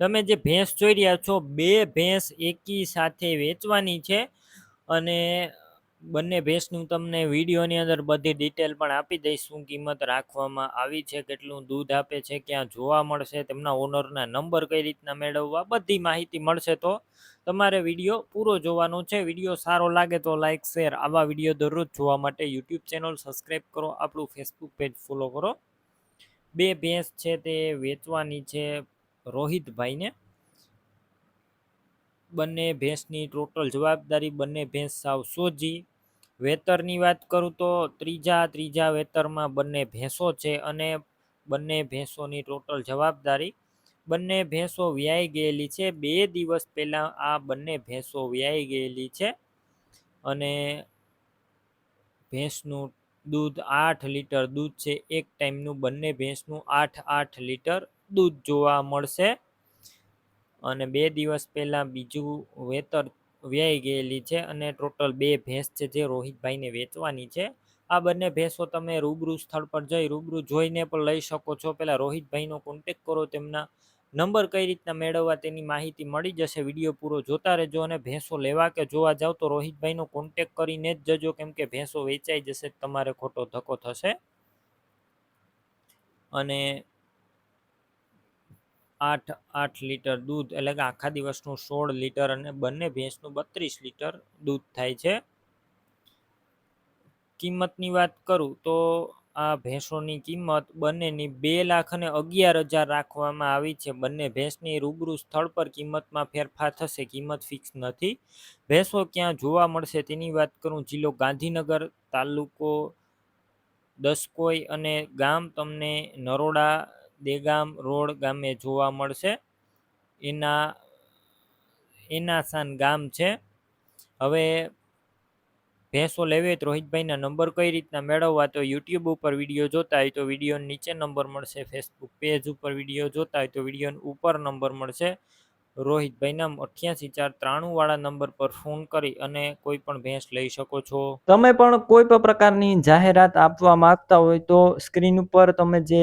તમે જે ભેંસ જોઈ રહ્યા છો, બે ભેંસ એકી સાથે વેચવાની છે. અને બંને ભેંસનું તમને વિડીયોની અંદર બધી ડિટેલ પણ આપી દઈશ, શું કિંમત રાખવામાં આવી છે, કેટલું દૂધ આપે છે, ક્યાં જોવા મળશે, તેમના ઓનરના નંબર કઈ રીતના મેળવવા, બધી માહિતી મળશે તો તમારે વીડિયો પૂરો જોવાનો છે. વીડિયો સારો લાગે તો લાઇક શેર આવા વીડિયો દરરોજ જોવા માટે યુટ્યુબ ચેનલ સબસ્ક્રાઈબ કરો, આપણું ફેસબુક પેજ ફોલો કરો. બે ભેંસ છે તે વેચવાની છે રોહિતભાઈને. બંને ભેંસની ટોટલ જવાબદારી બંને ભેંસ સાવ સોજી. વેતરની વાત કરું તો ત્રીજા ત્રીજા વેતરમાં બંને ભેંસો છે અને બંને ભેંસોની ટોટલ જવાબદારી બંને ભેંસો વ્યાઈ ગયેલી છે. બે દિવસ પહેલાં આ બંને ભેંસો વ્યાઈ ગયેલી છે અને ભેંસનું દૂધ આઠ લીટર દૂધ છે. એક ટાઈમનું બંને ભેંસનું આઠ આઠ લીટર દૂધ જોવા મળશે. અને બે દિવસ પહેલાં બીજું વેતર વ્યાઈ ગયેલી છે અને ટોટલ બે ભેંસ છે જે રોહિતભાઈને વેચવાની છે. આ બંને ભેંસો તમે રૂબરૂ સ્થળ પર જઈ રૂબરૂ જોઈને પણ લઈ શકો છો. પહેલાં રોહિતભાઈનો કોન્ટેક કરો, તેમના નંબર કઈ રીતના મેળવવા તેની માહિતી મળી જશે. વીડિયો પૂરો જોતા રહેજો અને ભેંસો લેવા કે જોવા જાવ તો રોહિતભાઈનો કોન્ટેક કરીને જ જજો, કેમ કે ભેંસો વેચાઈ જશે, તમારે ખોટો ધક્કો થશે. અને આઠ આઠ લીટર દૂધ એટલે કે આખા દિવસનું સોળ લીટર અને બંને ભેંસનું બત્રીસ લીટર દૂધ થાય છે. કિંમતની વાત કરું તો આ ભેંસોની કિંમત બંનેની બે લાખ અને અગિયાર હજાર રાખવામાં આવી છે. બંને ભેંસની રૂબરૂ સ્થળ પર કિંમતમાં ફેરફાર થશે. કિંમત ફિક્સ નથી. ભેંસો ક્યાં જોવા મળશે તેની વાત કરું. જિલ્લો ગાંધીનગર તાલુકો દસકોઈ અને ગામ તમને નરોડા દેગામ રોડ ગામે જોવા મળશે. એના એનાસાન ગામ છે. હવે ભેંસો લેવી હોય તો રોહિતભાઈના નંબર કઈ રીતના મેળવવા તો યુટ્યુબ ઉપર વીડિયો જોતા હોય તો વીડિયો નીચે નંબર મળશે. ફેસબુક પેજ ઉપર વીડિયો જોતા હોય તો વીડિયો ઉપર નંબર મળશે. રોહિતભાઈના અઠ્યાસી ચાર ત્રાણું વાળા નંબર પર ફોન કરી અને કોઈ પણ ભેંસ લઈ શકો છો. તમે પણ કોઈ પણ પ્રકારની જાહેરાત આપવા માંગતા હોય તો સ્ક્રીન ઉપર તમે જે